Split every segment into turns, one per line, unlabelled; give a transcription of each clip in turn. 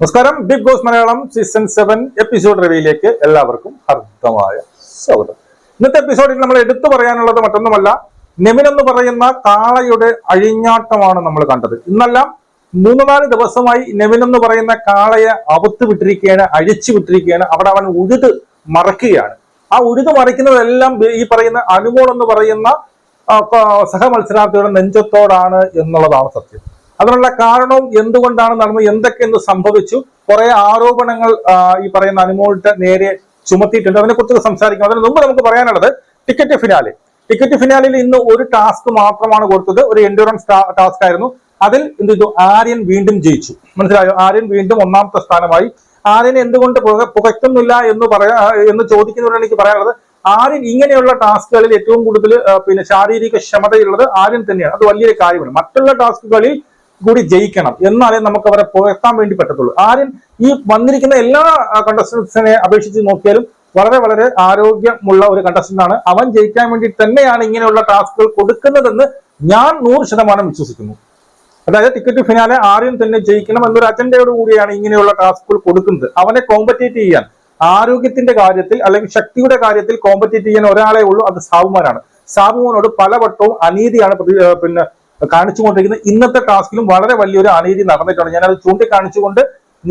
നമസ്കാരം. Big Boss Malayalam season seven episode റിവ്യൂയിലേക്ക് എല്ലാവർക്കും ഹർദ്ദമായ സ്വാഗതം. ഇന്നത്തെ എപ്പിസോഡിൽ നമ്മൾ എടുത്തു പറയാനുള്ളത് മറ്റൊന്നുമല്ല നെമിൻ എന്ന് പറയുന്ന കാളയുടെ അഴിഞ്ഞാട്ടമാണ് നമ്മൾ കണ്ടത്. ഇന്നെല്ലാം മൂന്ന് നാല് ദിവസമായി നെവിൻ എന്ന് പറയുന്ന കാളയെ അവത്ത് വിട്ടിരിക്കുകയാണ് അഴിച്ചു വിട്ടിരിക്കുകയാണ്. അവിടെ അവൻ ഉഴുത് മറക്കുകയാണ്. ആ ഉഴുത് മറിക്കുന്നതെല്ലാം ഈ പറയുന്ന അനുമോൾ എന്ന് പറയുന്ന സഹമത്സരാർത്ഥിയുടെ നെഞ്ചത്തോടാണ് എന്നുള്ളതാണ് സത്യം. അതിനുള്ള കാരണവും എന്തുകൊണ്ടാണ് നടന്നത്? എന്തൊക്കെ എന്ന് സംഭവിച്ചു? കുറെ ആരോപണങ്ങൾ ഈ പറയുന്ന അനുമോളുടെ നേരെ ചുമത്തിയിട്ടുണ്ട്. അതിനെക്കുറിച്ച് സംസാരിക്കും. അതിന് മുമ്പ് നമുക്ക് പറയാനുള്ളത് ടിക്കറ്റ് ഫിനാലെ. ടിക്കറ്റ് ഫിനാലിൽ ഇന്ന് ഒരു ടാസ്ക് മാത്രമാണ് കൊടുത്തത്. ഒരു എൻഡുറൻസ് ടാസ്ക് ആയിരുന്നു. അതിൽ എന്ത് ചെയ്തു? ആര്യൻ വീണ്ടും ജയിച്ചു. മനസ്സിലായോ? ആര്യൻ വീണ്ടും ഒന്നാമത്തെ സ്ഥാനമായി. ആര്യൻ എന്തുകൊണ്ട് പുക- പുകയ്ക്കുന്നില്ല എന്ന് പറയാ എന്ന് ചോദിക്കുന്നവരോട് എനിക്ക് പറയാനുള്ളത് ആര്യൻ ഇങ്ങനെയുള്ള ടാസ്കുകളിൽ ഏറ്റവും കൂടുതൽ പിന്നെ ശാരീരിക ക്ഷമതയുള്ളത് ആര്യൻ തന്നെയാണ്. അത് വലിയൊരു കാര്യമാണ്. മറ്റുള്ള ടാസ്കുകളിൽ കൂടി ജയിക്കണം എന്നാലേ നമുക്ക് അവരെ പുകഴ്ത്താൻ വേണ്ടി പറ്റത്തുള്ളൂ. ആര്യൻ ഈ വന്നിരിക്കുന്ന എല്ലാ കണ്ടസ്റ്റൻസിനെ അപേക്ഷിച്ച് നോക്കിയാലും വളരെ വളരെ ആരോഗ്യമുള്ള ഒരു കണ്ടസ്റ്റന്റ് ആണ്. അവൻ ജയിക്കാൻ വേണ്ടി തന്നെയാണ് ഇങ്ങനെയുള്ള ടാസ്കുകൾ കൊടുക്കുന്നതെന്ന് ഞാൻ നൂറ് ശതമാനം വിശ്വസിക്കുന്നു. അതായത് ടിക്കറ്റ് ഫിനാലെ ആരും തന്നെ ജയിക്കണം എന്നൊരു അജണ്ടയോട് കൂടിയാണ് ഇങ്ങനെയുള്ള ടാസ്കുകൾ കൊടുക്കുന്നത്. അവനെ കോമ്പറ്റേറ്റ് ചെയ്യാൻ ആരോഗ്യത്തിന്റെ കാര്യത്തിൽ അല്ലെങ്കിൽ ശക്തിയുടെ കാര്യത്തിൽ കോമ്പറ്റേറ്റ് ചെയ്യാൻ ഒരാളെ ഉള്ളൂ. അത് സാബുമാനാണ്. സാബുമോനോട് പലവട്ടവും അനീതിയാണ് പിന്നെ കാണിച്ചുകൊണ്ടിരിക്കുന്നത് ഇന്നത്തെ ടാസ്കിലും വളരെ വലിയൊരു അനീതി നടന്നിട്ടുണ്ട്. ഞാനത് ചൂണ്ടിക്കാണിച്ചുകൊണ്ട്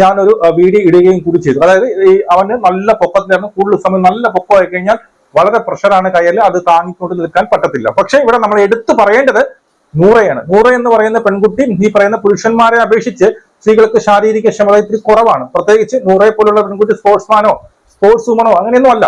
ഞാനൊരു വീഡിയോ ഇടുകയും കൂടി ചെയ്തു. അതായത് ഈ അവന് നല്ല പൊക്കത്തിലായിരുന്നു. കൂടുതൽ സമയം നല്ല പൊക്കമായി കഴിഞ്ഞാൽ വളരെ പ്രഷറാണ് കയ്യിൽ. അത് താങ്ങിക്കൊണ്ട് നിൽക്കാൻ പറ്റത്തില്ല. പക്ഷേ ഇവിടെ നമ്മൾ എടുത്തു പറയേണ്ടത് നൂറയാണ്. നൂറ എന്ന് പറയുന്ന പെൺകുട്ടി ഈ പറയുന്ന പുരുഷന്മാരെ അപേക്ഷിച്ച് സ്ത്രീകൾക്ക് ശാരീരിക ക്ഷമത ഇത്തിരി കുറവാണ്. പ്രത്യേകിച്ച് നൂറയെ പോലുള്ള പെൺകുട്ടി സ്പോർട്സ്മാനോ സ്പോർട്സ് വുമണോ അങ്ങനെയൊന്നും അല്ല.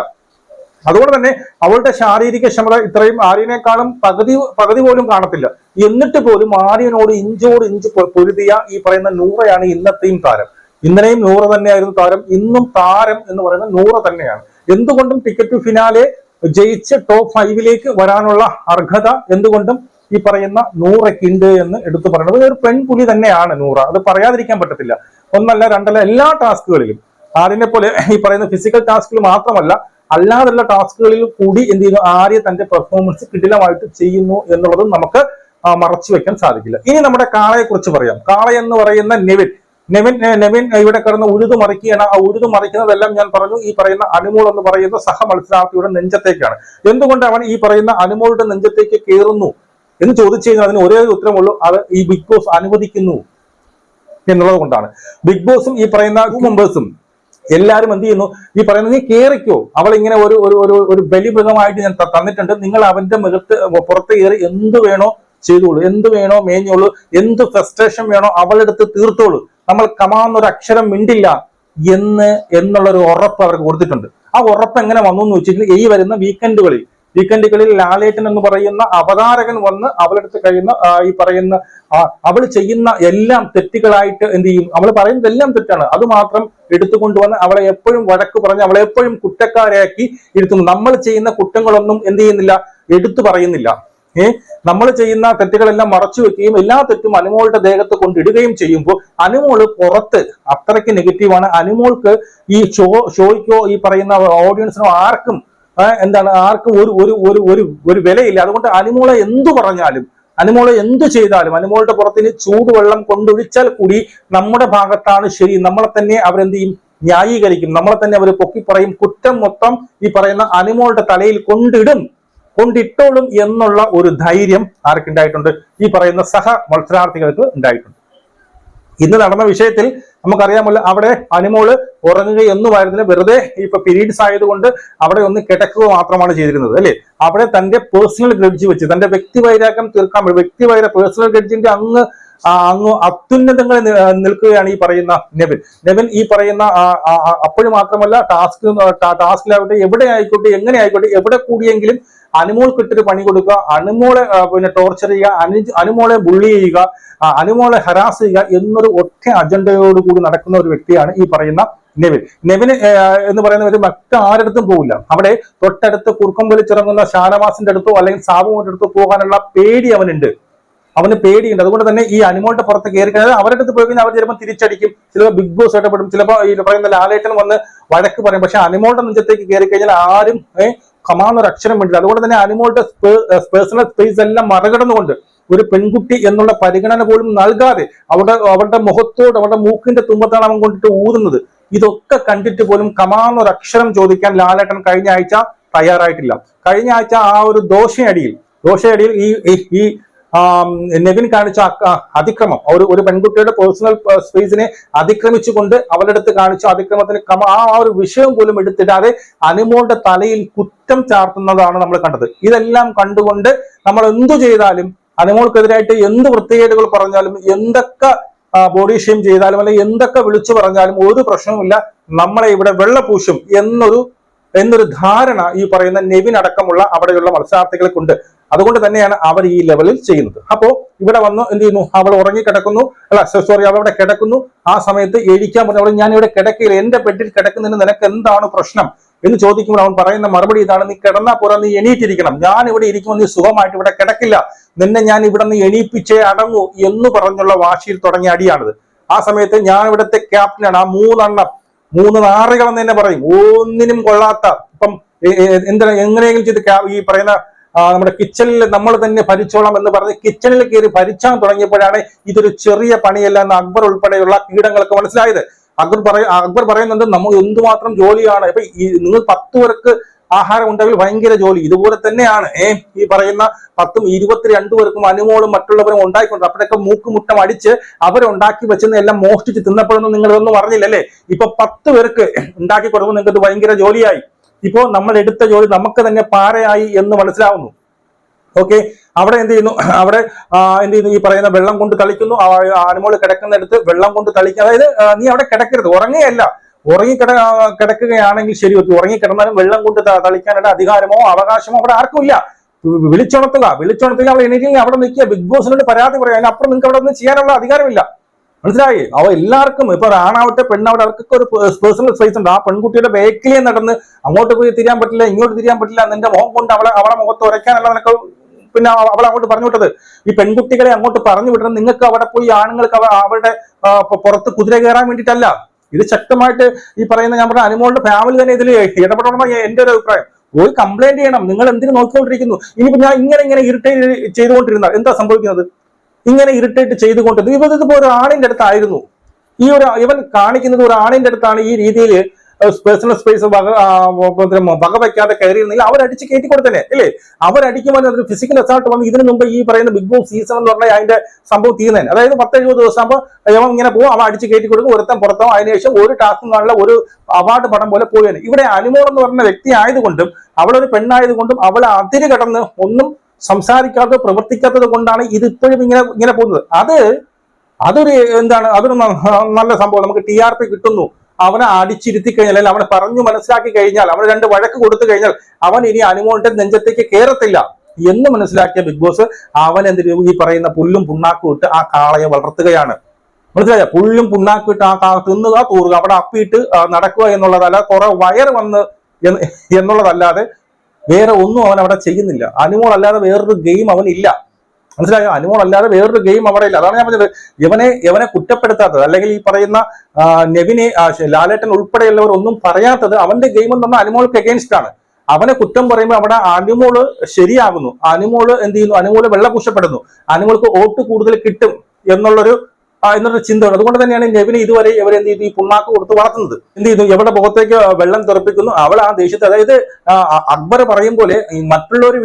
അതുകൊണ്ട് തന്നെ അവളുടെ ശാരീരിക ക്ഷമത ഇത്രയും ആര്യനേക്കാളും പകുതി പകുതി പോലും കാണത്തില്ല. എന്നിട്ട് പോലും ആര്യനോട് ഇഞ്ചോട് ഇഞ്ച് പൊരുതിയ ഈ പറയുന്ന നൂറയാണ് ഇന്നത്തെയും താരം. ഇന്നലെയും നൂറ തന്നെയായിരുന്നു താരം ഇന്നും താരം എന്ന് പറയുന്ന നൂറ തന്നെയാണ്. എന്തുകൊണ്ടും ടിക്കറ്റ് ടു ഫിനാലെ ജയിച്ച് ടോപ്പ് ഫൈവിലേക്ക് വരാനുള്ള അർഹത എന്തുകൊണ്ടും ഈ പറയുന്ന നൂറയ്ക്കുണ്ട് എന്ന് എടുത്തു പറയുന്നത്. ഒരു പെൺപുലി തന്നെയാണ് നൂറ. അത് പറയാതിരിക്കാൻ പറ്റത്തില്ല. ഒന്നല്ല രണ്ടല്ല എല്ലാ ടാസ്കുകളിലും ആരിനെ പോലെ ഈ പറയുന്ന ഫിസിക്കൽ ടാസ്കിൽ മാത്രമല്ല അല്ലാതുള്ള ടാസ്കുകളിൽ കൂടി എന്ത് ചെയ്യുന്നു? ആര്യ തന്റെ പെർഫോമൻസ് കിടിലമായിട്ട് ചെയ്യുന്നു എന്നുള്ളതും നമുക്ക് മറച്ചു വെക്കാൻ സാധിക്കില്ല. ഇനി നമ്മുടെ കാളയെ കുറിച്ച് പറയാം. കാള എന്ന് പറയുന്ന നെവിൻ. നെവിൻ നെവിൻ ഇവിടെ കിടന്ന് ഉഴുതു മറിക്കുകയാണ്. ആ ഉഴുതു മറിക്കുന്നതെല്ലാം ഞാൻ പറഞ്ഞു. ഈ പറയുന്ന അനുമോൾ എന്ന് പറയുന്ന സഹ മത്സരാർത്ഥിയുടെ നെഞ്ചത്തേക്കാണ്. എന്തുകൊണ്ട് അവൻ ഈ പറയുന്ന അനുമോളുടെ നെഞ്ചത്തേക്ക് കയറുന്നു എന്ന് ചോദിച്ചു കഴിഞ്ഞാൽ അതിന് ഒരു ഉത്തരമുള്ളൂ. അത് ഈ ബിഗ് ബോസ് അനുവദിക്കുന്നു എന്നുള്ളത് കൊണ്ടാണ്. ബിഗ് ബോസും ഈ പറയുന്ന മെമ്പേഴ്സും എല്ലാരും എന്ത് ചെയ്യുന്നു? ഈ പറയുന്നത് നീ കേറിക്കോ. അവൾ ഇങ്ങനെ ഒരു ഒരു ഒരു ബലിമൃഗമായിട്ട് ഞാൻ തന്നിട്ടുണ്ട്. നിങ്ങൾ അവന്റെ മുഖത്ത് പുറത്ത് കയറി എന്ത് വേണോ ചെയ്തോളൂ. എന്ത് വേണോ മേഞ്ഞോളൂ. എന്ത് ഫ്രസ്ട്രേഷൻ വേണോ അവളെടുത്ത് തീർത്തോളൂ. നമ്മൾ കമാന്നൊരു അക്ഷരം മിണ്ടില്ല എന്ന് എന്നുള്ള ഒരു ഉറപ്പ് അവർക്ക് കൊടുത്തിട്ടുണ്ട്. ആ ഉറപ്പ് എങ്ങനെ വന്നു എന്ന് വെച്ചിട്ടുണ്ടെങ്കിൽ ഈ വരുന്ന വീക്കെൻഡുകളിൽ വീക്കെൻഡുകളിൽ ലാലേട്ടൻ എന്ന് പറയുന്ന അവതാരകൻ വന്ന് അവളെടുത്ത് കഴിയുന്ന ഈ പറയുന്ന അവൾ ചെയ്യുന്ന എല്ലാം തെറ്റുകളായിട്ട് എന്ത് ചെയ്യും? അവൾ പറയുന്നത് എല്ലാം തെറ്റാണ്. അത് മാത്രം എടുത്തുകൊണ്ടുവന്ന് അവളെ എപ്പോഴും വഴക്ക് പറഞ്ഞ് അവളെ എപ്പോഴും കുറ്റക്കാരാക്കി ഇരുത്തുന്നു. നമ്മൾ ചെയ്യുന്ന കുറ്റങ്ങളൊന്നും എന്ത് ചെയ്യുന്നില്ല? എടുത്തു പറയുന്നില്ല. ഏഹ് നമ്മൾ ചെയ്യുന്ന തെറ്റുകളെല്ലാം മറച്ചു വെക്കുകയും എല്ലാ തെറ്റും അനുമോളുടെ ദേഹത്ത് കൊണ്ടിടുകയും ചെയ്യുമ്പോൾ അനുമോൾ പുറത്ത് അത്രയ്ക്ക് നെഗറ്റീവാണ് അനുമോൾക്ക് ഈ ഷോ ഷോയ്ക്കോ ഈ പറയുന്ന ഓഡിയൻസിനോ ആർക്കും എന്താണ് ആർക്കും ഒരു ഒരു ഒരു ഒരു വിലയില്ല. അതുകൊണ്ട് അനുമോളെ എന്തു പറഞ്ഞാലും അനുമോളെ എന്ത് ചെയ്താലും അനുമോളുടെ പുറത്തിന് ചൂടുവെള്ളം കൊണ്ടൊഴിച്ചാൽ കൂടി നമ്മുടെ ഭാഗത്താണ് ശരി. നമ്മളെ തന്നെ അവരെന്ത് ചെയ്യും? ന്യായീകരിക്കും. നമ്മളെ തന്നെ അവർ പൊക്കി പറയും. കുറ്റം മൊത്തം ഈ പറയുന്ന അനുമോളുടെ തലയിൽ കൊണ്ടിടും. കൊണ്ടിട്ടോളും എന്നുള്ള ഒരു ധൈര്യം ആർക്കുണ്ടായിട്ടുണ്ട്? ഈ പറയുന്ന സഹ മത്സരാർത്ഥികൾക്ക് ഉണ്ടായിട്ടുണ്ട്. ഇന്ന് നടന്ന വിഷയത്തിൽ നമുക്കറിയാമല്ലോ അവിടെ അനുമോൾ ഉറങ്ങുകയൊന്നുമായിരുന്നില്ല വെറുതെ ഇപ്പൊ പീരീഡ്സ് ആയതുകൊണ്ട് അവിടെ ഒന്ന് കിടക്കുക മാത്രമാണ് ചെയ്തിരുന്നത് അല്ലെ? അവിടെ തന്റെ പേഴ്സണൽ ഗ്രഡ്ജ് വെച്ച് തന്റെ വ്യക്തി വൈരാഗ്യം തീർക്കാൻ വ്യക്തിവൈര വ്യക്തി വൈര പേഴ്സണൽ ഗ്രഡ്ജിന്റെ അങ്ങ് അങ്ങ് അത്യുന്നതങ്ങളിൽ നി- നിൽക്കുകയാണ് ഈ പറയുന്ന നെവിൻ. നെവിൻ ഈ പറയുന്ന അപ്പോഴും മാത്രമല്ല ടാസ്ക് ടാസ്കിലാവട്ടെ എവിടെ ആയിക്കോട്ടെ എങ്ങനെ ആയിക്കോട്ടെ എവിടെ കൂടിയെങ്കിലും അനുമോൾക്ക് ഇട്ടൊരു പണി കൊടുക്കുക അനുമോളെ പിന്നെ ടോർച്ചർ ചെയ്യുക അനു അനുമോളെ ബുള്ളി ചെയ്യുക അനുമോളെ ഹരാസ് ചെയ്യുക എന്നൊരു ഒറ്റ അജണ്ടയോട് കൂടി നടക്കുന്ന ഒരു വ്യക്തിയാണ് ഈ പറയുന്ന നെവിൻ. നെവിന് എന്ന് പറയുന്ന ഒരു മറ്റാരടുത്തും പോകില്ല അവിടെ തൊട്ടടുത്ത് കുറുക്കം വലിച്ചിറങ്ങുന്ന ഷാനവാസിന്റെ അടുത്തോ അല്ലെങ്കിൽ സാബുവിന്റെ അടുത്തോ പോകാനുള്ള പേടി അവനുണ്ട്. അവന് പേടിയുണ്ട്. അതുകൊണ്ട് തന്നെ ഈ അനിമോളുടെ പുറത്ത് കയറി കഴിഞ്ഞാൽ അവരുടെ അടുത്ത് പോയി കഴിഞ്ഞാൽ അവർ ചിലപ്പോൾ തിരിച്ചടിക്കും. ചിലപ്പോൾ ബിഗ് ബോസ് ഇടപെടും ചിലപ്പോൾ ഈ പറയുന്ന ലാലേട്ടൻ വന്ന് വഴക്ക് പറയും. പക്ഷെ അനിമോളുടെ നെഞ്ചത്തേക്ക് കയറി കഴിഞ്ഞാൽ ആരും കമാന്നൊരു അക്ഷരം വേണ്ടില്ല അതുകൊണ്ട് തന്നെ അനിമോളുടെ പേഴ്സണൽ സ്പേസ് എല്ലാം മറികടന്നുകൊണ്ട് ഒരു പെൺകുട്ടി എന്നുള്ള പരിഗണന പോലും നൽകാതെ അവരുടെ അവരുടെ മുഖത്തോട് അവരുടെ മൂക്കിന്റെ തുമ്പത്താണ് അവൻ കൊണ്ടിട്ട് ഊതുന്നത്. ഇതൊക്കെ കണ്ടിട്ട് പോലും കമാന്നൊരു അക്ഷരം ചോദിക്കാൻ ലാലേട്ടൻ കഴിഞ്ഞ ആഴ്ച തയ്യാറായിട്ടില്ല. കഴിഞ്ഞ ആഴ്ച ആ ഒരു ദോഷയടിയിൽ ദോഷയടിയിൽ ഈ ഈ- നെവിൻ കാണിച്ച അതിക്രമം. ഒരു ഒരു പെൺകുട്ടിയുടെ പേഴ്സണൽ സ്പേസിനെ അതിക്രമിച്ചുകൊണ്ട് അവരുടെ അടുത്ത് കാണിച്ച അതിക്രമത്തിന് ആ ഒരു വിഷയം പോലും എടുത്തിടാതെ അനുമോളുടെ തലയിൽ കുറ്റം ചാർത്തുന്നതാണ് നമ്മൾ കണ്ടത്. ഇതെല്ലാം കണ്ടുകൊണ്ട് നമ്മൾ എന്തു ചെയ്താലും അനുമോൾക്കെതിരായിട്ട് എന്ത് വൃത്തികേടുകൾ പറഞ്ഞാലും എന്തൊക്കെ ബോഡി ഷെയിം ചെയ്താലും അല്ലെങ്കിൽ എന്തൊക്കെ വിളിച്ചു പറഞ്ഞാലും ഒരു പ്രശ്നവുമില്ല. നമ്മളെ ഇവിടെ വെള്ളപൂശും എന്നൊരു എന്നൊരു ധാരണ ഈ പറയുന്ന നെവിൻ അടക്കമുള്ള അവിടെയുള്ള മത്സരാർത്ഥികൾക്കുണ്ട്. അതുകൊണ്ട് തന്നെയാണ് അവർ ഈ ലെവലിൽ ചെയ്യുന്നത്. അപ്പോ ഇവിടെ വന്ന് എന്ത് ചെയ്യുന്നു? അവൾ ഉറങ്ങി കിടക്കുന്നു അല്ല സോറി അവൾ അവിടെ കിടക്കുന്നു. ആ സമയത്ത് എഴിക്കാൻ പറഞ്ഞു അവൾ ഞാൻ ഇവിടെ കിടക്കില്ല എന്റെ ബെഡിൽ കിടക്കുന്നതിന് നിനക്ക് എന്താണ് പ്രശ്നം? എന്ന് ചോദിക്കുമ്പോൾ അവൻ പറയുന്ന മറുപടി ഇതാണ് നീ കിടന്നാ പോരാ നീ എണീറ്റിരിക്കണം. ഞാൻ ഇവിടെ ഇരിക്കുമ്പോൾ നീ സുഖമായിട്ട് ഇവിടെ കിടക്കില്ല. നിന്നെ ഞാൻ ഇവിടെ നിന്ന് എണീപ്പിച്ചേ അടങ്ങൂ എന്ന് പറഞ്ഞുള്ള വാശിയിൽ തുടങ്ങിയ അടിയാണിത്. ആ സമയത്ത് ഞാൻ ഇവിടുത്തെ ക്യാപ്റ്റനാണ് ആ മൂന്നെണ്ണം മൂന്ന് നാറുകളെന്ന് തന്നെ പറയും. ഒന്നിനും കൊള്ളാത്ത ഇപ്പം എന്താ എങ്ങനെയെങ്കിലും ചെയ്ത് ഈ പറയുന്ന നമ്മുടെ കിച്ചണിൽ നമ്മൾ തന്നെ ഭരിച്ചോളാം എന്ന് പറഞ്ഞ് കിച്ചണിൽ കയറി ഭരിച്ചാൻ തുടങ്ങിയപ്പോഴാണ് ഇതൊരു ചെറിയ പണിയല്ല എന്ന് അക്ബർ ഉൾപ്പെടെയുള്ള കീടങ്ങൾക്ക് മനസ്സിലായത്. അക്ബർ പറയ അക്ബർ പറയുന്നുണ്ട് നമ്മൾ എന്തുമാത്രം ജോലിയാണ്. ഇപ്പൊ ഈ നിങ്ങൾ പത്ത് പേർക്ക് ആഹാരം ഉണ്ടെങ്കിൽ ഭയങ്കര ജോലി. ഇതുപോലെ തന്നെയാണ്. ഏ ഈ പറയുന്ന പത്തും ഇരുപത്തിരണ്ട് പേർക്കും അനുമോളും മറ്റുള്ളവരും ഉണ്ടായിക്കൊണ്ട് അപ്പോഴൊക്കെ മൂക്കുമുട്ടം അടിച്ച് അവരുണ്ടാക്കി വെച്ചെന്ന് എല്ലാം മോഷ്ടിച്ച് തിന്നപ്പോഴൊന്നും നിങ്ങളിതൊന്നും അറിഞ്ഞില്ലല്ലേ? ഇപ്പൊ പത്ത് പേർക്ക് ഉണ്ടാക്കി കൊടുക്കുമ്പോൾ നിങ്ങൾക്ക് ഭയങ്കര ജോലിയായി. ഇപ്പോ നമ്മൾ എടുത്ത ജോലി നമുക്ക് തന്നെ പാറയായി എന്ന് മനസ്സിലാവുന്നു. ഓക്കെ അവിടെ എന്ത് ചെയ്യുന്നു? അവിടെ എന്ത് ചെയ്യുന്നു? ഈ പറയുന്ന വെള്ളം കൊണ്ട് തളിക്കുന്നു. ആനിമോൾ കിടക്കുന്നിടത്ത് വെള്ളം കൊണ്ട് തളിക്കുക. അതായത് നീ അവിടെ കിടക്കരുത്. ഉറങ്ങുകയല്ല. ഉറങ്ങി കിട കിടക്കുകയാണെങ്കിൽ ശരി. ഉറങ്ങി കിടന്നാലും വെള്ളം കൊണ്ട് തളിക്കാനുള്ള അധികാരമോ അവകാശമോ അവിടെ ആർക്കുമില്ല വിളിച്ചുണർത്തുക. വിളിച്ചുണർത്തുക അവിടെ എണീറ്റില്ലെങ്കിൽ അവിടെ നിൽക്കുക. ബിഗ് ബോസിനോട് പരാതി പറയാം. അതിനപ്പുറം നിങ്ങൾക്ക് അവിടെ ഒന്നും ചെയ്യാനുള്ള അധികാരമില്ല. മനസ്സിലായി? അവ എല്ലാവർക്കും ഇപ്പൊ ആണാവട്ടെ പെണ്ണാവട്ടെ അവർക്കൊക്കെ ഒരു പേഴ്സണൽ സ്പേസ് ഉണ്ട്. ആ പെൺകുട്ടിയുടെ ബേക്കിലേ നടന്ന് അങ്ങോട്ട് പോയി തിരിയാൻ പറ്റില്ല ഇങ്ങോട്ട് തിരിയാൻ പറ്റില്ല നിന്റെ മുഖം കൊണ്ട് അവളെ അവളെ മുഖത്ത് ഉരയ്ക്കാനല്ല നിനക്ക് പിന്നെ അവൾ അങ്ങോട്ട് പറഞ്ഞു വിട്ടത്. ഈ പെൺകുട്ടികളെ അങ്ങോട്ട് പറഞ്ഞു വിട്ടത് നിങ്ങൾക്ക് അവിടെ പോയി ആണുങ്ങൾക്ക് അവരുടെ പുറത്ത് കുതിര കയറാൻ വേണ്ടിയിട്ടല്ല. ഇത് ശക്തമായിട്ട് ഈ പറയുന്ന ഞാൻ പറഞ്ഞ അനുമോളുടെ ഫാമിലി തന്നെ ഇതിൽ ഇടപെടണമെന്നാണ് എന്റെ ഒരു അഭിപ്രായം. പോയി കംപ്ലൈന്റ് ചെയ്യണം. നിങ്ങൾ എന്തിനു നോക്കിക്കൊണ്ടിരിക്കുന്നു? ഇനിയിപ്പോ ഞാൻ ഇങ്ങനെ ഇങ്ങനെ ഇറിറ്റേറ്റ് ചെയ്തുകൊണ്ടിരുന്നാൽ എന്താ സംഭവിക്കുന്നത്? ഇങ്ങനെ ഇറിറ്റേറ്റ് ചെയ്തുകൊണ്ടിരുന്നു ഇവ ഇതിപ്പോ ഒരു ആണിന്റെ അടുത്തായിരുന്നു. ഈ ഒരു ഇവൻ കാണിക്കുന്നത് ഒരു ആണിന്റെ അടുത്താണ് ഈ രീതിയിൽ പേഴ്സണൽ സ്പേസ് വക ആ, പിന്നെ വക വയ്ക്കാതെ കയറിയിരുന്നെങ്കിൽ അവരടിച്ച് കയറ്റി കൊടുത്തല്ലേ അല്ലേ അവരടിക്കുമ്പോൾ അതൊരു ഫിസിക്കൽ അസാൾട്ട് വന്ന് ഇതിനു മുമ്പ് ഈ പറയുന്ന ബിഗ് ബോസ് സീസൺ എന്ന് പറഞ്ഞാൽ അതിന്റെ സംഭവം തീരുന്നതിന്. അതായത് പത്ത് എഴുപത് ദിവസം ആകുമ്പോൾ അവൻ ഇങ്ങനെ പോകും അവൻ അടിച്ച് കയറ്റി കൊടുക്കും ഒരുത്തൻ പുറത്താവും. അതിനുശേഷം ഒരു ടാസ്ക് നല്ല ഒരു അവാർഡ് പടം പോലെ പോയാണ് ഇവിടെ അനുമോൾ എന്ന് പറഞ്ഞ വ്യക്തി ആയതുകൊണ്ടും അവളൊരു പെണ്ണായതുകൊണ്ടും അവൾ അതിര് കടന്ന് ഒന്നും സംസാരിക്കാത്തത് പ്രവർത്തിക്കാത്തത് കൊണ്ടാണ് ഇത് ഇപ്പോഴും ഇങ്ങനെ ഇങ്ങനെ പോകുന്നത്. അത് അതൊരു എന്താണ് അതൊരു നല്ല സംഭവം. നമുക്ക് ടി ആർ പി കിട്ടുന്നു. അവനെ അടിച്ചിരുത്തി കഴിഞ്ഞാൽ അല്ലെങ്കിൽ അവനെ പറഞ്ഞു മനസ്സിലാക്കി കഴിഞ്ഞാൽ അവന് രണ്ട് വഴക്ക് കൊടുത്തു കഴിഞ്ഞാൽ അവൻ ഇനി അനുമോളിന്റെ നെഞ്ചത്തേക്ക് കയറത്തില്ല എന്ന് മനസ്സിലാക്കിയ ബിഗ് ബോസ് അവൻ എന്ത് ഈ പറയുന്ന പുല്ലും പുണ്ണാക്കും ഇട്ട് ആ കാളയെ വളർത്തുകയാണ്. മനസ്സിലായ? പുല്ലും പുണ്ണാക്കും ഇട്ട് ആ കാ തിന്നുക തൂറുക. അവിടെ അപ്പിയിട്ട് നടക്കുക എന്നുള്ളതല്ല കുറെ വയർ വന്ന് എന്നുള്ളതല്ലാതെ വേറെ ഒന്നും അവൻ അവിടെ ചെയ്യുന്നില്ല. അനുമോൾ അല്ലാതെ വേറൊരു ഗെയിം അവനില്ല മനസ്സിലായോ? അനുമോൾ അല്ലാതെ വേറൊരു ഗെയിം അവിടെ ഇല്ല. അതാണ് ഞാൻ പറഞ്ഞത്. ഇവനെ ഇവനെ കുറ്റപ്പെടുത്താത്തത് അല്ലെങ്കിൽ ഈ പറയുന്ന നെവിനെ ലാലേട്ടൻ ഉൾപ്പെടെയുള്ളവർ ഒന്നും പറയാത്തത് അവന്റെ ഗെയിം എന്ന് പറഞ്ഞാൽ അനുമോൾക്ക് എഗെയിൻസ്റ്റ് ആണ്. അവനെ കുറ്റം പറയുമ്പോൾ അവിടെ അനുമോൾ ശരിയാകുന്നു. അനുമോൾ എന്ത് ചെയ്യുന്നു? അനുമോൾ വെള്ളപൂശപ്പെടുന്നു അനുമോൾക്ക് വോട്ട് കൂടുതൽ കിട്ടും എന്നുള്ളൊരു എന്നൊരു ചിന്തയാണ് അതുകൊണ്ട് തന്നെയാണ് നെവിനെ ഇതുവരെ ഇവർ എന്ത് ചെയ്തു? ഈ പുണ്ണാക്ക് കൊടുത്ത് വളർത്തുന്നത്. എന്ത് ചെയ്യുന്നു? എവിടെ മുഖത്തേക്ക് വെള്ളം തിളപ്പിക്കുന്നു അവൾ ആ ദേഷ്യത്തെ അതായത് അക്ബർ പറയും പോലെ മറ്റുള്ളവർ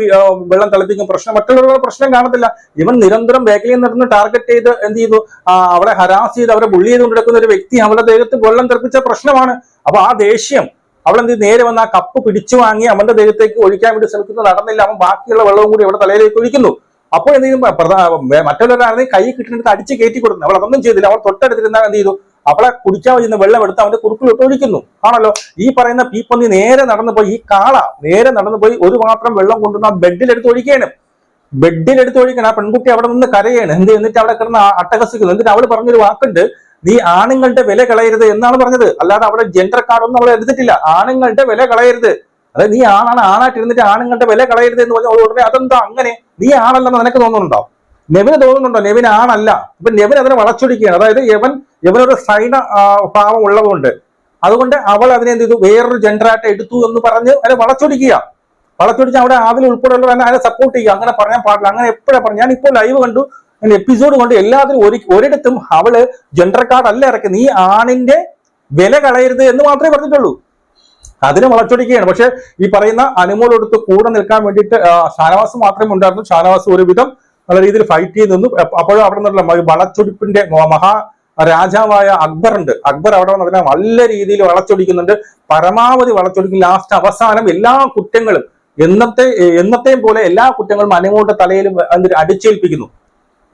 വെള്ളം തിളപ്പിക്കും. പ്രശ്നം മറ്റുള്ളവരുടെ പ്രശ്നം കാണത്തില്ല. ഇവൻ നിരന്തരം ബാക്കിൽ നിന്ന് ടാർഗറ്റ് ചെയ്ത് എന്ത് ചെയ്തു? അവളെ ഹരാസ് ചെയ്ത് അവരെ ബുള്ളി ചെയ്ത് നടക്കുന്ന ഒരു വ്യക്തി അവളുടെ ദേഹത്ത് വെള്ളം തിളപ്പിച്ച പ്രശ്നമാണ്. അപ്പൊ ആ ദേഷ്യം ചെയ്തു? നേരെ വന്ന് ആ കപ്പ് പിടിച്ചു വാങ്ങി അവന്റെ ദേഹത്തേക്ക് ഒഴിക്കാൻ വേണ്ടി ശ്രമിക്കുന്നത് നടന്നില്ല. അവൻ ബാക്കിയുള്ള വെള്ളവും കൂടി അവിടെ തലയിലേക്ക് ഒഴിക്കുന്നു. അപ്പോൾ എന്ത് ചെയ്യും? പ്രധാ- വേ- മറ്റുള്ളവരാണെങ്കിൽ കൈ കിട്ടുന്നിടത്ത് അടിച്ച് കയറ്റി കൊടുക്കുന്നു. അവൾ അതൊന്നും ചെയ്തില്ല. അവൾ തൊട്ടടുത്തിരുന്ന എന്ത് ചെയ്തു? അവളെ കുടിക്കാൻ വരുന്ന വെള്ളം എടുത്ത് അവന്റെ കുറുക്കിലോട്ട് ഒഴിക്കുന്നു. ആണല്ലോ? ഈ പറയുന്ന പീപ്പൊന്നി നേരെ നടന്നു പോയി ഈ കാള നേരെ നടന്നു പോയി ഒരു പാത്രം വെള്ളം കൊണ്ടുവന്ന് ആ ബെഡിലെടുത്ത് ഒഴിക്കുകയാണ്. ബെഡിലെടുത്ത് ഒഴിക്കണം ആ പെൺകുട്ടി അവിടെ നിന്ന് കരയാണ്. എന്ത് എന്നിട്ട് അവിടെ കിടന്ന് അട്ടഹസിക്കുന്നു. എന്നിട്ട് അവൾ പറഞ്ഞൊരു വാക്കുണ്ട്. നീ ആണുങ്ങളുടെ വില കളയരുത് എന്നാണ് പറഞ്ഞത്. അല്ലാതെ അവിടെ ജെൻഡർ കാർഡൊന്നും അവൾ എടുത്തിട്ടില്ല. ആണുങ്ങളുടെ വില കളയരുത്. അതായത് നീ ആണാണ് ആണായിട്ട് ഇരുന്നിട്ട് ആണുങ്ങളുടെ വില കളയരുത് എന്ന് പറഞ്ഞാൽ ഉടനെ അതെന്താ അങ്ങനെ? നീ ആണല്ലെന്ന് നിനക്ക് തോന്നുന്നുണ്ടോ? നെവിന് തോന്നുന്നുണ്ടോ? നെവിൻ ആണല്ല. ഇപ്പൊ നെവിൻ അതിനെ വളച്ചൊടിക്കുകയാണ്. അതായത് യവൻ യവനൊരു സൈന ഭാവം ഉള്ളതുകൊണ്ട്. അതുകൊണ്ട് അവൾ അതിനെ എന്ത് ചെയ്തു? വേറൊരു ജെൻഡറായിട്ട് എടുത്തു എന്ന് പറഞ്ഞ് അതിനെ വളച്ചൊടിക്കുക. വളച്ചൊടിച്ച് അവിടെ അതിൽ ഉൾപ്പെടെയുള്ള അതിനെ സപ്പോർട്ട് ചെയ്യുക. അങ്ങനെ പറയാൻ പാടില്ല. അങ്ങനെ എപ്പോഴാണ് പറഞ്ഞു ഞാൻ ലൈവ് കണ്ടു. എപ്പിസോഡ് കൊണ്ട് എല്ലാത്തിനും ഒരു ഒരിടത്തും അവൾ ജെൻഡർ കാർഡ് അല്ല ഇറക്കി നീ ആണിന്റെ വില കളയരുത് എന്ന് മാത്രമേ പറഞ്ഞിട്ടുള്ളൂ. അതിന് വളച്ചൊടിക്കുകയാണ്. പക്ഷെ ഈ പറയുന്ന അനുമോളെടുത്ത് കൂടെ നിൽക്കാൻ വേണ്ടിയിട്ട് ഷാനവാസ് മാത്രമേ ഉണ്ടായിരുന്നു ഷാനവാസ് ഒരുവിധം നല്ല രീതിയിൽ ഫൈറ്റ് ചെയ്ത് നിന്നു. അപ്പ- അപ്പോഴും അവിടെ നിന്നുള്ള വളച്ചൊടിപ്പിന്റെ മഹാ രാജാവായ അക്ബർ ഉണ്ട്. അക്ബർ അവിടെ വന്ന് അതിനെ നല്ല രീതിയിൽ വളച്ചൊടിക്കുന്നുണ്ട്. പരമാവധി വളച്ചൊടിക്കും. ലാസ്റ്റ് അവസാനം എല്ലാ കുറ്റങ്ങളും എന്നത്തെ എന്നത്തെയും പോലെ എല്ലാ കുറ്റങ്ങളും അനുമോളുടെ തലയിൽ അടിച്ചേൽപ്പിക്കുന്നു.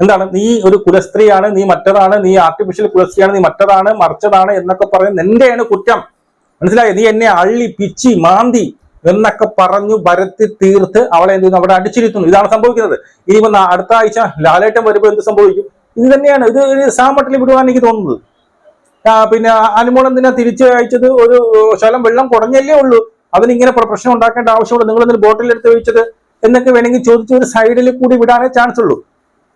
എന്താണ്? നീ ഒരു കുലസ്ത്രീയാണ് നീ മറ്റതാണ് നീ ആർട്ടിഫിഷ്യൽ കുലസ്ത്രീയാണ് നീ മറ്റതാണ് മറിച്ചതാണ് എന്നൊക്കെ പറയുന്നത് നിന്റെയാണ് കുറ്റം. മനസ്സിലായോ? നീ എന്നെ അള്ളി പിച്ചി മാന്തി എന്നൊക്കെ പറഞ്ഞു വരത്തി തീർത്ത് അവളെ എന്ത് അവിടെ അടിച്ചിരുത്തുന്നു. ഇതാണ് സംഭവിക്കുന്നത്. ഇനിയിപ്പോ അടുത്ത ആഴ്ച ലാലേട്ടൻ വരുമ്പോൾ എന്ത് സംഭവിക്കും? ഇത് തന്നെയാണ്. ഇത് ഒരു സാമട്ടിൽ വിടുവാൻ എനിക്ക് തോന്നുന്നത്. പിന്നെ അനുമോൾ എന്തിനാ തിരിച്ചു അയച്ചത്? ഒരു ശലം വെള്ളം കുറഞ്ഞല്ലേ ഉള്ളൂ. അതിന് ഇങ്ങനെ പ്രശ്നം ഉണ്ടാക്കേണ്ട ആവശ്യമുള്ളൂ നിങ്ങൾ എന്തിന് ബോട്ടിൽ എടുത്ത് വെച്ചത്? എന്നൊക്കെ വേണമെങ്കിൽ ചോദിച്ച് ഒരു സൈഡിൽ കൂടി വിടാനേ ചാൻസ് ഉള്ളൂ.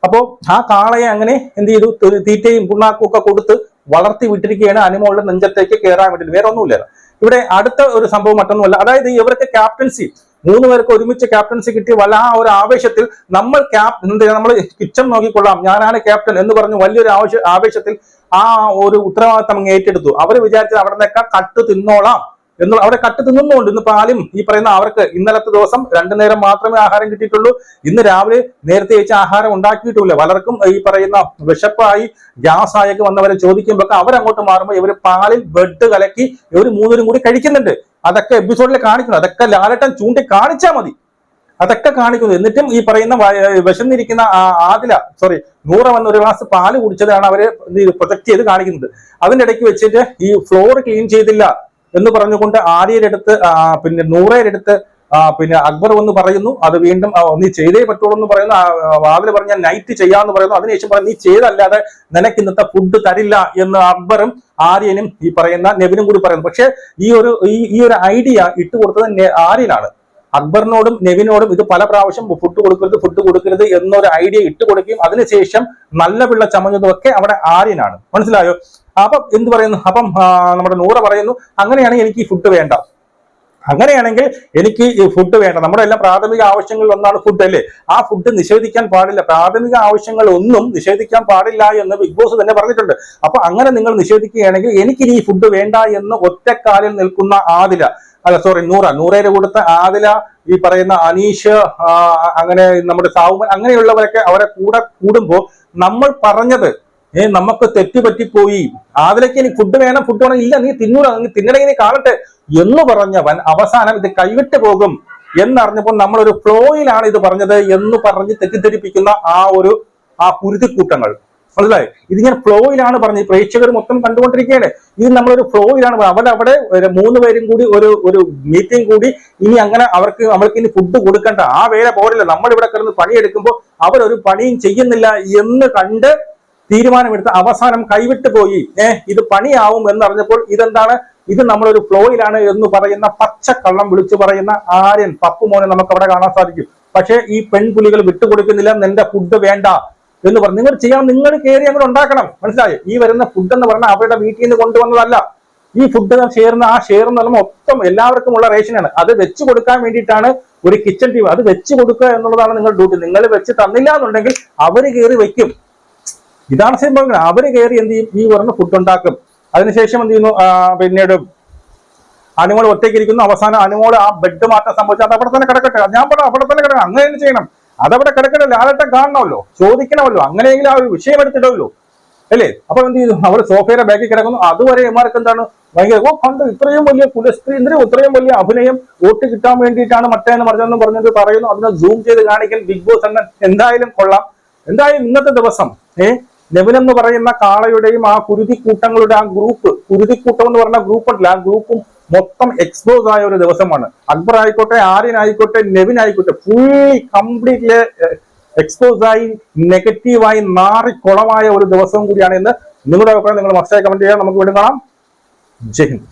അപ്പോ ആ കാളയെ അങ്ങനെ എന്ത് ചെയ്തു? തീറ്റയും പുണ്ണാക്കും ഒക്കെ കൊടുത്ത് വളർത്തി വിട്ടിരിക്കുകയാണ് അനുമോളുടെ നെഞ്ചത്തേക്ക് കയറാൻ വേണ്ടിയിട്ട്. വേറെ ഒന്നുമില്ല ഇവിടെ അടുത്ത ഒരു സംഭവം മറ്റൊന്നുമല്ല. അതായത് ഇവർക്ക് ക്യാപ്റ്റൻസി മൂന്ന് പേർക്ക് ഒരുമിച്ച് ക്യാപ്റ്റൻസി കിട്ടി വല്ല ആ ഒരു ആവേശത്തിൽ നമ്മൾ ക്യാപ് നമ്മൾ കിച്ചൺ നോക്കിക്കൊള്ളാം. ഞാനാണ് ക്യാപ്റ്റൻ എന്ന് പറഞ്ഞു വലിയൊരു ആവശ്യ ആവേശത്തിൽ ആ ഒരു ഉത്തരവാദിത്തം അങ്ങ് ഏറ്റെടുത്തു. അവർ വിചാരിച്ചത് അവിടെ നിന്നൊക്കെ കട്ട് തിന്നോളാം. എന്ന് അവിടെ കട്ട് തിന്നുന്നുണ്ട് ഇന്ന് പാലും ഈ പറയുന്ന അവർക്ക് ഇന്നലത്തെ ദിവസം രണ്ടു നേരം മാത്രമേ ആഹാരം കിട്ടിയിട്ടുള്ളൂ. ഇന്ന് രാവിലെ നേരത്തെ വെച്ച ആഹാരം ഉണ്ടാക്കിയിട്ടില്ല പലർക്കും ഈ പറയുന്ന വിശപ്പായി ഗ്യാസ് ആയൊക്കെ വന്നവരെ ചോദിക്കുമ്പോൾ അവരങ്ങോട്ട് മാറുമ്പോൾ ഇവർ പാലിൽ ബെഡ് കലക്കി ഇവർ മൂന്നുപേരും കൂടി കഴിക്കുന്നുണ്ട്. അതൊക്കെ എപ്പിസോഡിൽ കാണിക്കുന്നു. അതൊക്കെ ലാലട്ടൻ ചൂണ്ടി കാണിച്ചാൽ മതി. അതൊക്കെ കാണിക്കുന്നു. എന്നിട്ടും ഈ പറയുന്ന വിശന്നിരിക്കുന്ന ആദില സോറി നൂറ വന്ന ഒരു ഗ്ലാസ് പാൽ കുടിച്ചതാണ് അവരെ പ്രൊജക്ട് ചെയ്ത് കാണിക്കുന്നത്. അതിന്റെ ഇടയ്ക്ക് വെച്ചിട്ട് ഈ ഫ്ലോർ ക്ലീൻ ചെയ്തില്ല. എന്ന് പറഞ്ഞുകൊണ്ട് ആര്യരെടുത്ത് പിന്നെ നൂറേരെടുത്ത് പിന്നെ അക്ബർ ഒന്ന് പറയുന്നു. അത് വീണ്ടും നീ ചെയ്തേ പറ്റുള്ളൂ എന്ന് പറയുന്നു വാതിൽ പറഞ്ഞ നൈറ്റ് ചെയ്യാന്ന് പറയുന്നു. അതിനുശേഷം പറഞ്ഞു നീ ചെയ്തല്ലാതെ നിനക്ക് ഇന്നത്തെ ഫുഡ് തരില്ല എന്ന് അക്ബറും ആര്യനും ഈ പറയുന്ന നെവിനും കൂടി പറയുന്നു. പക്ഷെ ഈ ഒരു ഈ- ഒരു ഐഡിയ ഇട്ടുകൊടുത്തത് ആര്യനാണ്. അക്ബറിനോടും നെവിനോടും ഇത് പല പ്രാവശ്യം ഫുഡ് കൊടുക്കരുത് ഫുഡ് കൊടുക്കരുത് എന്നൊരു ഐഡിയ ഇട്ട് കൊടുക്കുകയും അതിനുശേഷം നല്ല പിള്ള ചമഞ്ഞതുമൊക്കെ അവിടെ ആര്യനാണ്. മനസ്സിലായോ? അപ്പം എന്ത് പറയുന്നു? അപ്പം നമ്മുടെ നൂറ പറയുന്നു അങ്ങനെയാണെങ്കിൽ എനിക്ക് ഈ ഫുഡ് വേണ്ട. അങ്ങനെയാണെങ്കിൽ എനിക്ക് ഈ ഫുഡ് വേണ്ട. നമ്മുടെ എല്ലാ പ്രാഥമിക ആവശ്യങ്ങളിൽ ഒന്നാണ് ഫുഡ് അല്ലേ? ആ ഫുഡ് നിഷേധിക്കാൻ പാടില്ല. പ്രാഥമിക ആവശ്യങ്ങൾ ഒന്നും നിഷേധിക്കാൻ പാടില്ല എന്ന് ബിഗ് ബോസ് തന്നെ പറഞ്ഞിട്ടുണ്ട്. അപ്പൊ അങ്ങനെ നിങ്ങൾ നിഷേധിക്കുകയാണെങ്കിൽ എനിക്കിനി ഈ ഫുഡ് വേണ്ട എന്ന് ഒറ്റക്കാലിൽ നിൽക്കുന്ന ആദില അല്ല സോറി നൂറ. നൂറേരെ കൊടുത്ത ആദില ഈ പറയുന്ന അനീഷ് അങ്ങനെ നമ്മുടെ സാവുമൻ അങ്ങനെയുള്ളവരൊക്കെ അവരെ കൂടെ കൂടുമ്പോൾ നമ്മൾ പറഞ്ഞത് ഏ നമുക്ക് തെറ്റുപറ്റിപ്പോയി. ആതിലേക്ക് ഇനി ഫുഡ് വേണം ഫുഡ് വേണം. ഇല്ല നീ തിന്നൂറ നീ തിന്നണമെങ്കിൽ നീ കാണട്ടെ. എന്ന് പറഞ്ഞവൻ അവസാനം ഇത് കൈവിട്ട് പോകും എന്നറിഞ്ഞപ്പോൾ നമ്മളൊരു ഫ്ലോയിലാണ് ഇത് പറഞ്ഞത് എന്ന് പറഞ്ഞ് തെറ്റിദ്ധരിപ്പിക്കുന്ന ആ ഒരു ആ കുരുതിക്കൂട്ടങ്ങൾ. മനസ്സിലായി? ഇത് ഞാൻ ഫ്ലോയിലാണ് പറഞ്ഞത് പ്രേക്ഷകർ മൊത്തം കണ്ടുകൊണ്ടിരിക്കുകയാണ്. ഇത് നമ്മളൊരു ഫ്ലോയിലാണ് അവരവിടെ മൂന്ന് പേരും കൂടി ഒരു ഒരു മീറ്റിംഗ് കൂടി ഇനി അങ്ങനെ അവർക്ക് നമ്മൾക്ക് ഇനി ഫുഡ് കൊടുക്കണ്ട. ആ വേല പോരല്ല. നമ്മൾ ഇവിടെ കിടന്ന് പണിയെടുക്കുമ്പോൾ അവരൊരു പണിയും ചെയ്യുന്നില്ല എന്ന് കണ്ട് തീരുമാനമെടുത്ത് അവസാനം കൈവിട്ട് പോയി. ഏഹ് ഇത് പണിയാവും എന്നറിഞ്ഞപ്പോൾ ഇതെന്താണ്? ഇത് നമ്മളൊരു ഫ്ലോയിലാണ് എന്ന് പറയുന്ന പച്ചക്കള്ളം വിളിച്ചു പറയുന്ന ആര്യൻ പപ്പു മോനെ നമുക്ക് അവിടെ കാണാൻ സാധിക്കും. പക്ഷേ ഈ പെൺപുലികൾ വിട്ടുകൊടുക്കുന്നില്ല. നിന്റെ ഫുഡ് വേണ്ട. എന്ന് പറഞ്ഞു. നിങ്ങൾ ചെയ്യാൻ നിങ്ങൾ കയറി അങ്ങോട്ട് ഉണ്ടാക്കണം. മനസ്സിലായോ? ഈ വരുന്ന ഫുഡ് എന്ന് പറഞ്ഞാൽ അവരുടെ വീട്ടിൽ നിന്ന് കൊണ്ടുവന്നതല്ല. ഈ ഫുഡ് ഷെയർന്ന് ആ ഷെയർ എന്ന് പറയുമ്പോൾ മൊത്തം എല്ലാവർക്കും ഉള്ള റേഷനാണ് അത് വെച്ച് കൊടുക്കാൻ വേണ്ടിയിട്ടാണ് ഒരു കിച്ചൺ ടീം അത് വെച്ച് കൊടുക്കുക എന്നുള്ളതാണ് നിങ്ങളുടെ ഡ്യൂട്ടി നിങ്ങൾ വെച്ച് തന്നില്ല എന്നുണ്ടെങ്കിൽ അവർ കയറി വെക്കും. ഇതാണ് സംഭവങ്ങൾ അവർ കയറി എന്ത് ചെയ്യും? ഈ പറഞ്ഞ ഫുഡ് ഉണ്ടാക്കും. അതിനുശേഷം എന്ത് ചെയ്യുന്നു? പിന്നീട് അനുമോൾ ഒറ്റയ്ക്ക് ഇരിക്കുന്നു. അവസാനം അനുമോൾ ആ ബെഡ് മാറ്റം സംഭവിച്ചാൽ അത് അവിടെ തന്നെ കിടക്കട്ടെ. ഞാൻ പറഞ്ഞു അവിടെ തന്നെ കിടക്കണം. അങ്ങനെ ചെയ്യണം. അതവിടെ കിടക്കട്ടെ ലാലട്ടം കാണണമല്ലോ ചോദിക്കണമല്ലോ അങ്ങനെയെങ്കിലും ആ ഒരു വിഷയം എടുത്തിടല്ലോ അല്ലേ? അപ്പൊ എന്ത് ചെയ്തു? അവിടെ സോഫയുടെ ബാക്കിൽ കിടക്കുന്നു. അതുവരെ ഇമാർക്ക് എന്താണ്? ഭയങ്കര ഓ കണ്ട് ഇത്രയും വലിയ കുലസ്ത്രീ ഇത്രയും വലിയ അഭിനയം വോട്ട് കിട്ടാൻ വേണ്ടിയിട്ടാണ് മറ്റേന്ന് പറഞ്ഞതെന്ന് പറഞ്ഞത് പറയുന്നു. അതിനെ സൂം ചെയ്ത് കാണിക്കൽ ബിഗ് ബോസ് എന്ന എന്തായാലും കൊള്ളാം. എന്തായാലും ഇന്നത്തെ ദിവസം ഏഹ് നെവിൻ എന്ന് പറയുന്ന കാളയുടെയും ആ കുരുതി കൂട്ടങ്ങളുടെ ആ ഗ്രൂപ്പ് കുരുതി കൂട്ടം എന്ന് പറഞ്ഞ ഗ്രൂപ്പ് ഉണ്ടല്ലോ ആ ഗ്രൂപ്പും മൊത്തം എക്സ്പോസ് ആയ ഒരു ദിവസമാണ്. അക്ബർ ആയിക്കോട്ടെ ആര്യൻ ആയിക്കോട്ടെ നെവിൻ ആയിക്കോട്ടെ ഫുള്ളി കംപ്ലീറ്റ്ലി എക്സ്പോസ് ആയി നെഗറ്റീവായി നാറിക്കുളമായ ഒരു ദിവസം കൂടിയാണ് ഇന്ന്. നിങ്ങളുടെ അഭിപ്രായം നിങ്ങൾ മസ്റ്റായി കമന്റ് ചെയ്യാം. നമുക്ക് വീണ്ടും കാണാം. ജയ് ഹിന്ദ്.